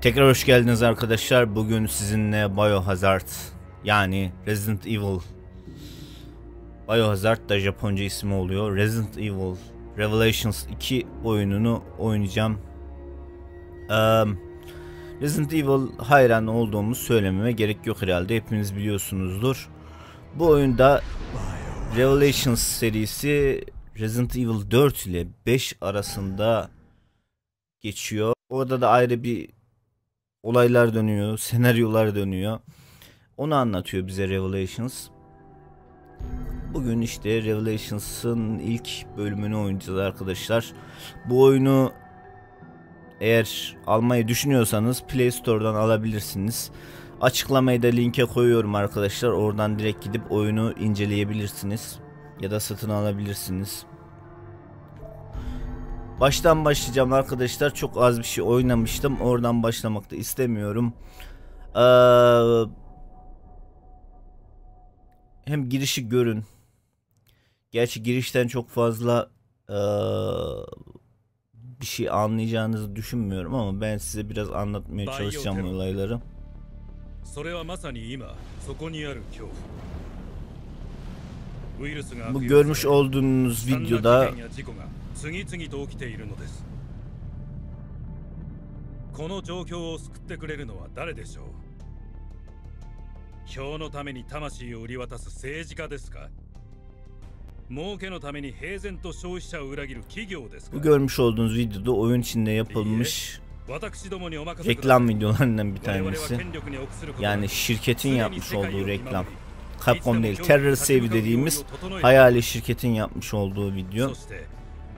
Tekrar hoş geldiniz arkadaşlar. Bugün sizinle Biohazard yani Resident Evil Biohazard da Japonca ismi oluyor. Resident Evil Revelations 2 oyununu oynayacağım. Um, Resident Evil hayran olduğumu söylememe gerek yok herhalde. Hepiniz biliyorsunuzdur. Bu oyunda Revelations serisi Resident Evil 4 ile 5 arasında geçiyor. Orada da ayrı bir olaylar dönüyor, senaryolar dönüyor. Onu anlatıyor bize Revelations. Bugün işte Revelations'ın ilk bölümünü oynayacağız arkadaşlar. Bu oyunu eğer almayı düşünüyorsanız Play Store'dan alabilirsiniz. Açıklamayı da linke koyuyorum arkadaşlar. Oradan direkt gidip oyunu inceleyebilirsiniz. Ya da satın alabilirsiniz. Baştan başlayacağım arkadaşlar. Çok az bir şey oynamıştım. Oradan başlamak da istemiyorum. Ee, hem girişi görün. Gerçi girişten çok fazla ee, bir şey anlayacağınızı düşünmüyorum ama ben size biraz anlatmaya çalışacağım olayları. それはまさに今そこにある恐怖ウイルスが Bu 悪用 görmüş され olduğunuz 悲惨な videoda 事件や事故が 次々と起きているのですこの状況を救ってくれるのは誰でしょう票のために魂を売り渡す政治家ですか儲けのために平然と消費者を裏切る企業ですか bu görmüş olduğunuz videoda oyun içinde yapılmış 私どもにお任せください reklam videolarından bir 我々は tanesi. 権力に臆することなく Yani şirketin 常に yapmış 世界を olduğu 守り reklam. Capcom değil, いつでも Terror 恐 Save 怖に立ち向かう dediğimiz 用意を整えて hayali şirketin yapmış olduğu video.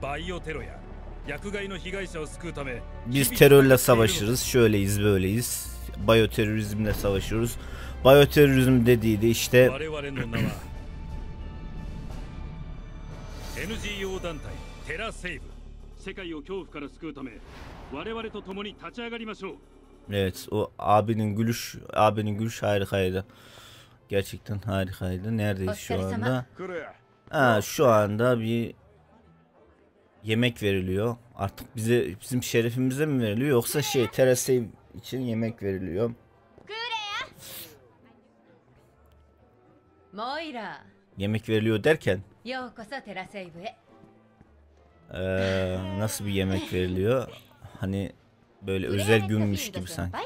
そしてバイオテロや薬害の被害者を救うため Biz terörle savaşırız, şöyleyiz, böyleyiz. Bayoterörizmle savaşıyoruz. Bayoterörizm dediği de işte 我々の名は NGO 団体テラセーブ世界を恐怖から救うため我々と共に立ち上がりましょう evet o abinin gülüş, abinin gülüş harikaydı. Gerçekten harikaydı. Neredeyiz şu anda? Ha, şu anda bir yemek veriliyor. Artık bize bizim şerefimize mi veriliyor yoksa şey terase için yemek veriliyor. Moira. Yemek veriliyor derken ee, nasıl bir yemek veriliyor? Hani böyle özel günmüş gibi sanki.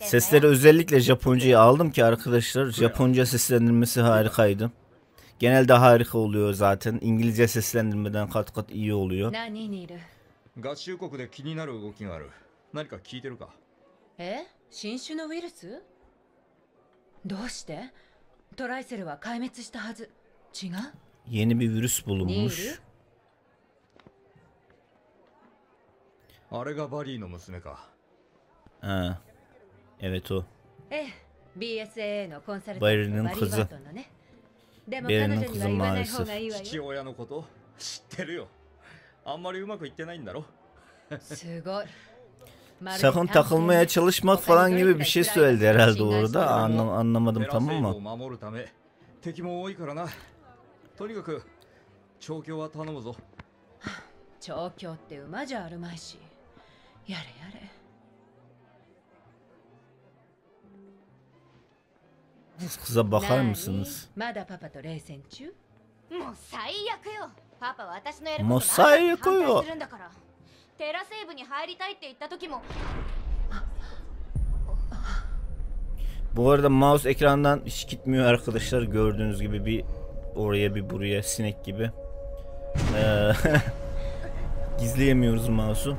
Sesleri özellikle Japonca'yı aldım ki arkadaşlar Japonca seslendirmesi harikaydı. Genelde harika oluyor zaten. İngilizce seslendirmeden kat kat iyi oluyor. 何にいる合衆国で気になる動きがある何か聞いてるかえ新種のウイルスどうしてトライセルは壊滅したはず違う Yeni bir virüs ニー bulunmuş. ルあれがバリーの娘か Ha. Evet o. ええ BSAA のコンサルタントバイエルンのバリー・クズバートンのねでもバイエ彼ルンのクズ女には言わない方がいいわ父よ親のこと知ってるよあんまりうまくいってないんだろすごい Sakın takılmaya çalışmak falan gibi bir şey söyledi herhalde orada. Anlam anlamadım テラ tamam セイブ mı? るんだからテラセーブに入りたいって言った時も Bu arada mouse ekrandan hiç gitmiyor arkadaşlar. Gördüğünüz gibi bir oraya bir buraya sinek gibi. Ee, gizleyemiyoruz mouse'u.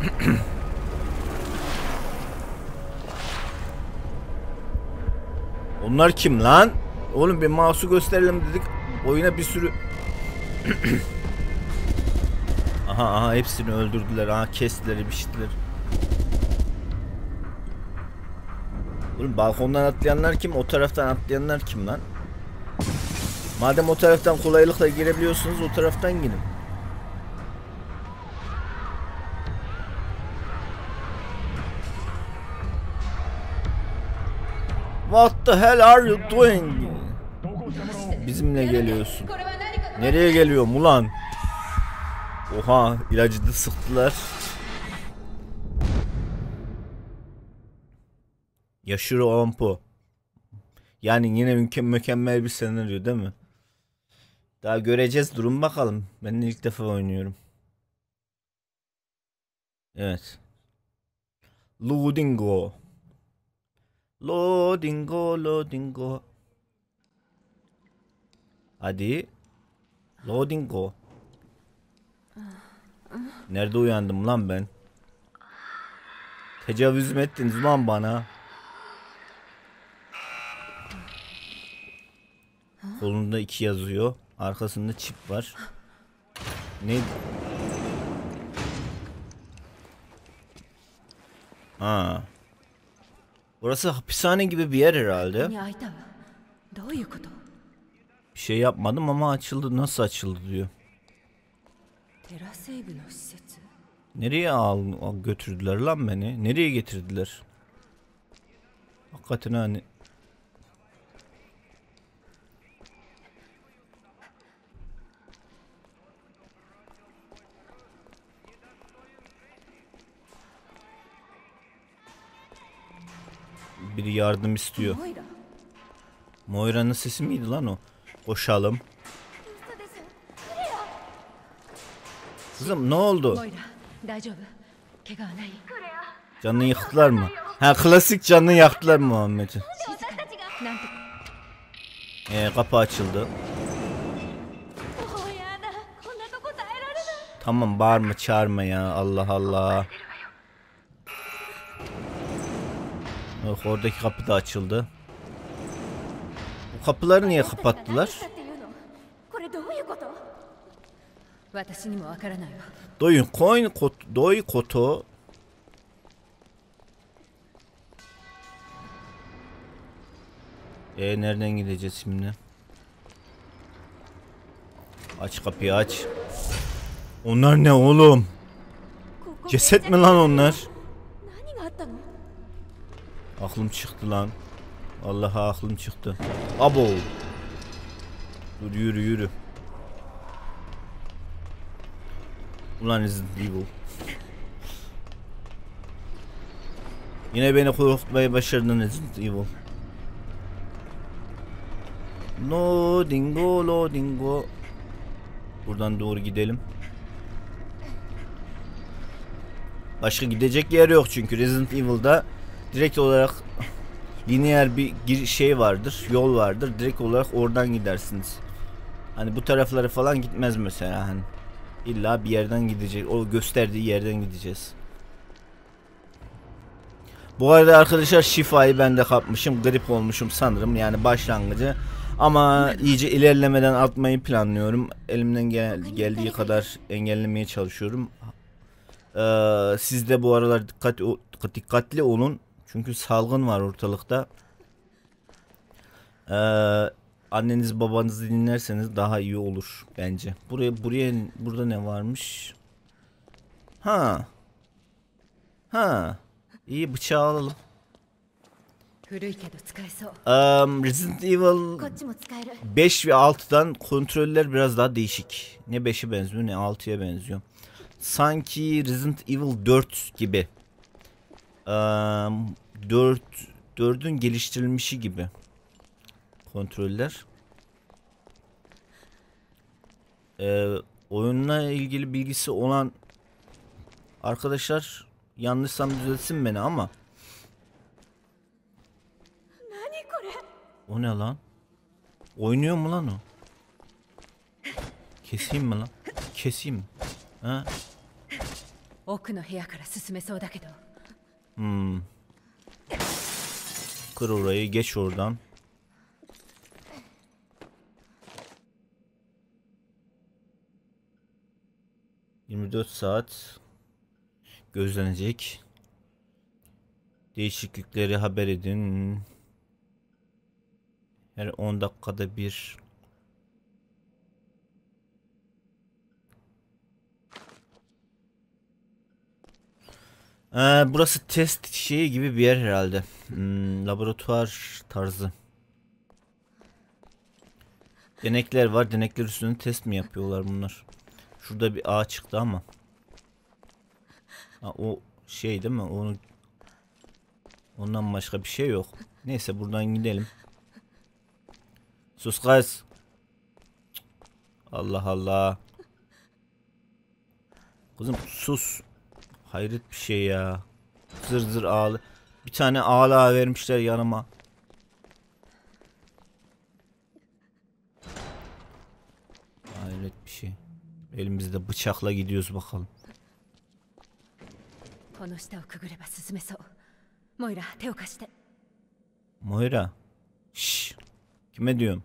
Onlar kim lan? Oğlum bir mouse'u gösterelim dedik. Oyuna bir sürü Aha aha hepsini öldürdüler. Aha kestiler, biçtiler. Oğlum balkondan atlayanlar kim? O taraftan atlayanlar kim lan? Madem o taraftan kolaylıkla girebiliyorsunuz o taraftan girin. What the hell are you doing? Bizimle geliyorsun. Nereye geliyorum ulan? Oha ilacı da sıktılar. Yaşuru Ompo. Yani yine mükemmel bir senaryo değil mi? Daha göreceğiz durum bakalım. Ben de ilk defa oynuyorum. Evet. Ludingo. Loadingo, loadingo. Hadi. Loadingo. Nerede uyandım lan ben? Tecavüz mü ettiniz lan bana? Kolunda iki yazıyor. Arkasında çip var. Ne? Ha. Burası hapishane gibi bir yer herhalde. Bir şey yapmadım ama açıldı. Nasıl açıldı diyor. Nereye al, götürdüler lan beni? Nereye getirdiler? Hakikaten hani Biri yardım istiyor. Moira'nın sesi miydi lan o? Boşalım. Kızım ne oldu? Canını yaktılar mı? Ha klasik canını yaktılar Muhammed'in. Ee, kapı açıldı. Tamam bağırma çağırma ya Allah Allah. Bak oradaki kapı da açıldı. Bu kapıları niye kapattılar? Doyun coin kot, doy koto. E ee, nereden gideceğiz şimdi? Aç kapıyı aç. Onlar ne oğlum? Ceset mi lan onlar? Aklım çıktı lan. Allah'a aklım çıktı. Abo. Dur yürü yürü. Ulan izin değil bu. Yine beni korkutmayı başardın Resident Evil. No dingo lo dingo. Buradan doğru gidelim. Başka gidecek yer yok çünkü Resident Evil'da direkt olarak lineer bir gir- şey vardır, yol vardır. Direkt olarak oradan gidersiniz. Hani bu tarafları falan gitmez mesela hani. İlla bir yerden gidecek. O gösterdiği yerden gideceğiz. Bu arada arkadaşlar şifayı ben de kapmışım. Grip olmuşum sanırım yani başlangıcı. Ama iyice ilerlemeden atmayı planlıyorum. Elimden gel- geldiği kadar engellemeye çalışıyorum. Ee, siz de bu aralar dikkat dikkatli olun. Çünkü salgın var ortalıkta. Ee, anneniz babanızı dinlerseniz daha iyi olur bence. Buraya buraya burada ne varmış? Ha. Ha. İyi bıçağı alalım. Um, Resident Evil 5 ve 6'dan kontroller biraz daha değişik. Ne 5'e benziyor ne 6'ya benziyor. Sanki Resident Evil 4 gibi. Um, 4 4'ün geliştirilmişi gibi. Kontroller. Ee, oyunla ilgili bilgisi olan arkadaşlar yanlışsam düzeltsin beni ama O ne lan? Oynuyor mu lan o? Keseyim mi lan? Keseyim mi? Ha? Hmm. Kır orayı geç oradan. ...24 saat... ...gözlenecek... ...değişiklikleri haber edin... ...her 10 dakikada bir... Ee, burası test şeyi gibi bir yer herhalde. Hmm, laboratuvar tarzı. Denekler var. Denekler üstünde test mi yapıyorlar bunlar? Şurada bir ağ çıktı ama. Ha, o şey değil mi? Onu Ondan başka bir şey yok. Neyse buradan gidelim. Sus kız. Allah Allah. Kızım sus. Hayret bir şey ya. Zır zır ağlı. Bir tane ağla vermişler yanıma. Hayret bir şey. Elimizde bıçakla gidiyoruz bakalım. Moira, te Moira. Şş. Kime diyorum?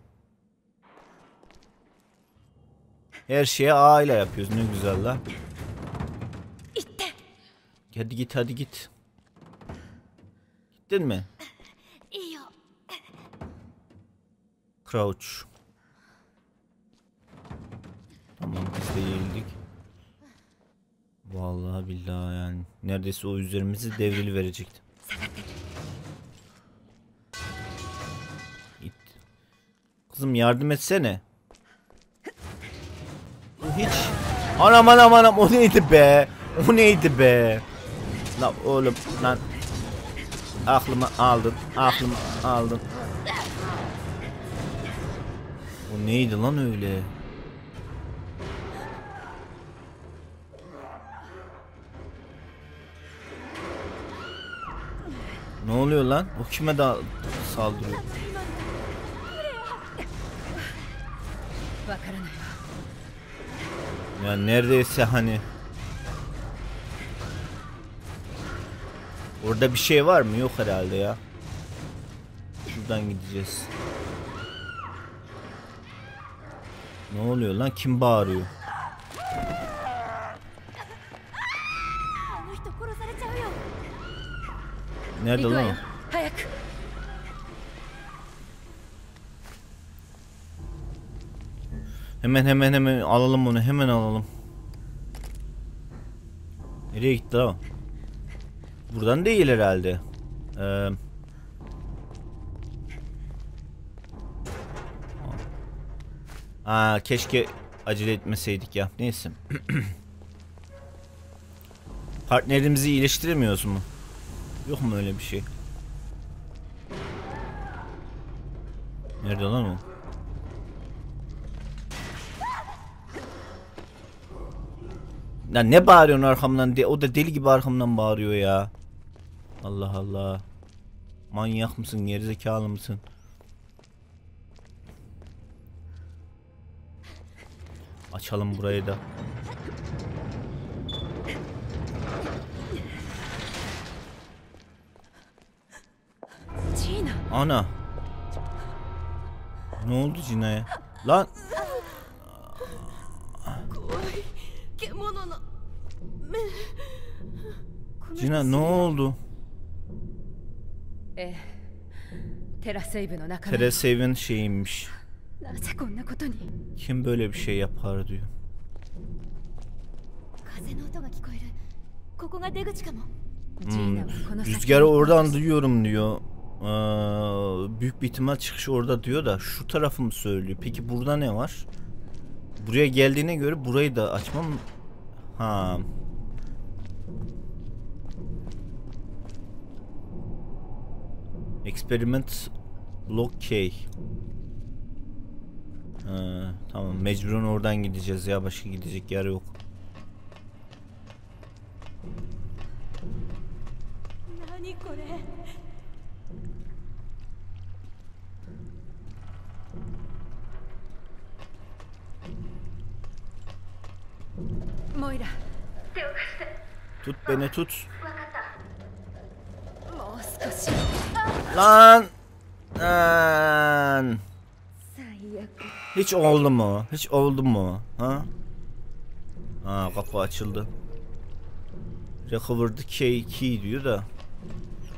Her şeye A ile yapıyoruz. Ne güzel lan. Hadi git hadi git. Gittin mi? Crouch. Tamam biz de yeğildik. Vallahi billahi yani. Neredeyse o üzerimizi devrili verecekti. Git. Kızım yardım etsene. Bu hiç. Anam anam anam o neydi be? O neydi be? La oğlum lan. Aklımı aldın. Aklımı aldın. O neydi lan öyle? Ne oluyor lan? O kime da saldırıyor? Ya neredeyse hani Orada bir şey var mı? Yok herhalde ya. Şuradan gideceğiz. Ne oluyor lan? Kim bağırıyor? Nerede lan o? Hemen hemen hemen alalım onu. Hemen alalım. Nereye gitti lan? Buradan değil herhalde. Ee, Aa, keşke acele etmeseydik ya. Neyse. Partnerimizi iyileştiremiyoruz mu? Yok mu öyle bir şey? Nerede lan o? Ya ne bağırıyorsun arkamdan? De o da deli gibi arkamdan bağırıyor ya. Allah Allah. Manyak mısın? Gerizekalı mısın? Açalım burayı da. Ana. Ne oldu Cina'ya? Lan Cina ne oldu? Terasev'in şeyiymiş. Kim böyle bir şey yapar diyor. Hmm, rüzgarı oradan duyuyorum diyor. Ee, büyük bir ihtimal çıkış orada diyor da şu tarafımı söylüyor. Peki burada ne var? Buraya geldiğine göre burayı da açmam. Ha. Experiment Block K. Ha, tamam mecburen oradan gideceğiz ya başka gidecek yer yok. Moira. Tut beni tut. Lan! Lan! Hiç oldu mu? Hiç oldu mu? Ha? Ha kapı açıldı. Recover the key, key diyor da.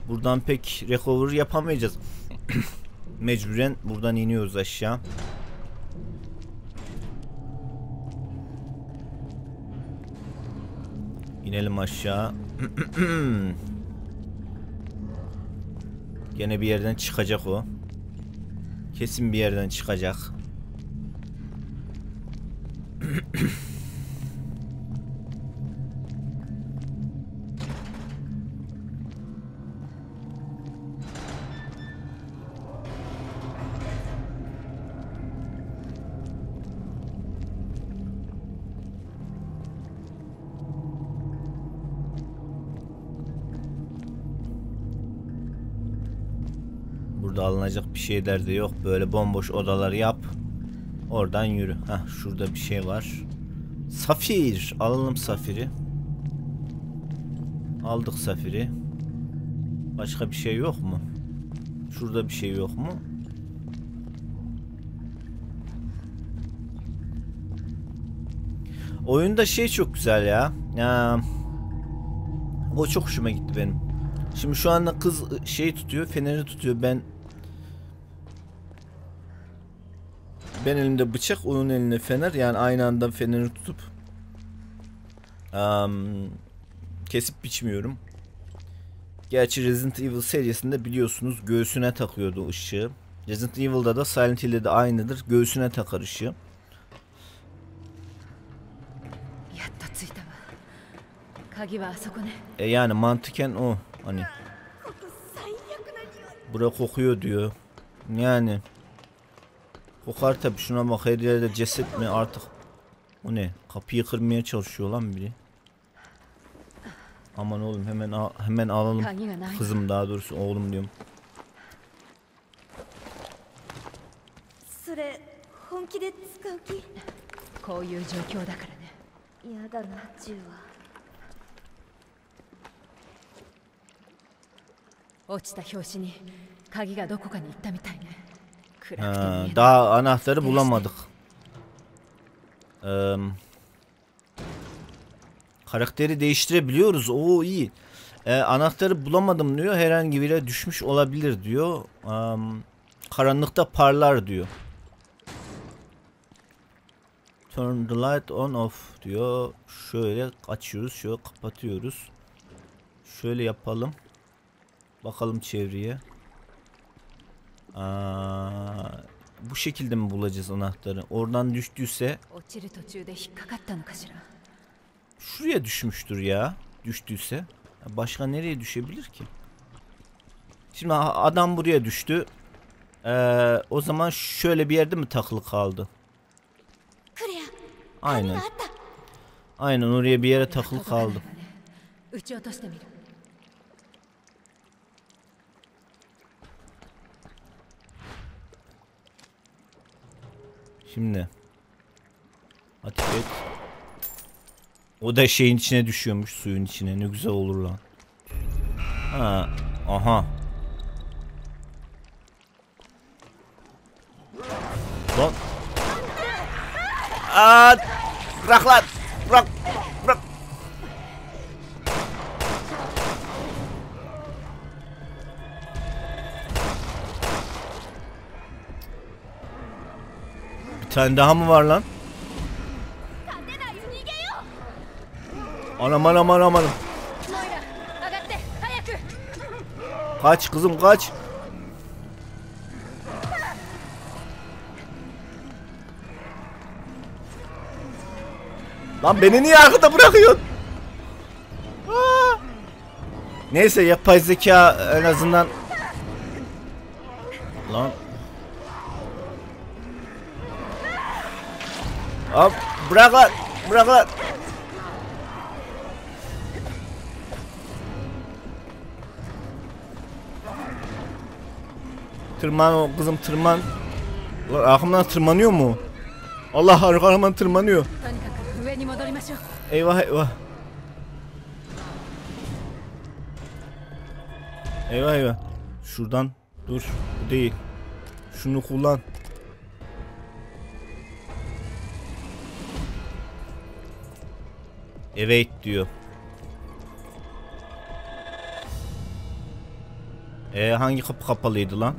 Buradan pek recover yapamayacağız. Mecburen buradan iniyoruz aşağı. İnelim aşağı. Gene bir yerden çıkacak o. Kesin bir yerden çıkacak. Burada alınacak bir şeyler de yok. Böyle bomboş odaları yap. Oradan yürü. Heh şurada bir şey var. Safir. Alalım safiri. Aldık safiri. Başka bir şey yok mu? Şurada bir şey yok mu? Oyunda şey çok güzel ya. Ya o çok hoşuma gitti benim. Şimdi şu anda kız şey tutuyor, feneri tutuyor. Ben Ben elimde bıçak, onun elinde fener. Yani aynı anda feneri tutup um, kesip biçmiyorum. Gerçi Resident Evil serisinde biliyorsunuz göğsüne takıyordu ışığı. Resident Evil'da da Silent Hill'de de aynıdır. Göğsüne takar ışığı. E yani mantıken o hani. Bura kokuyor diyor. Yani. kokar tabi şuna bak her yerde ceset mi artık. O ne? Kapıyı kırmaya çalışıyor lan biri. Aman oğlum hemen al- hemen alalım. 鍵がないわ Kızım daha doğrusu oğlum diyorum. それ本気で使う気こういう状況だからね嫌だな銃は落ちた拍子に鍵がどこかに行ったみたいね暗くて見え Ha, daha anahtarı bulamadık. Eee, karakteri değiştirebiliyoruz. Oo iyi. Ee, anahtarı bulamadım diyor. Herhangi bir yere düşmüş olabilir diyor. Am, karanlıkta parlar diyor. Turn the light on off diyor. Şöyle açıyoruz, şöyle kapatıyoruz. Şöyle yapalım. Bakalım çevreye. Aa, bu şekilde mi bulacağız anahtarı? Oradan düştüyse... Şuraya düşmüştür ya. Düştüyse. Başka nereye düşebilir ki? Şimdi adam buraya düştü. Ee, o zaman şöyle bir yerde mi takılı kaldı? Aynen. Aynen oraya bir yere takılı kaldı. Şimdi. Ateş et. O da şeyin içine düşüyormuş suyun içine. Ne güzel olur lan. Ha, aha. Lan. Aa, bırak lan. Bırak. tane daha mı var lan? Anam anam anam. Kaç kızım kaç. Lan beni niye arkada bırakıyorsun? Aa. Neyse yapay zeka en azından. Lan Hop bırak lan. Bırak lan. Tırman o kızım tırman. Lan arkamdan tırmanıyor mu? Allah arkamdan tırmanıyor. Eyvah eyvah. Eyvah eyvah. Şuradan dur. Bu değil. Şunu kullan. Evet diyor. E hangi kapı kapalıydı lan?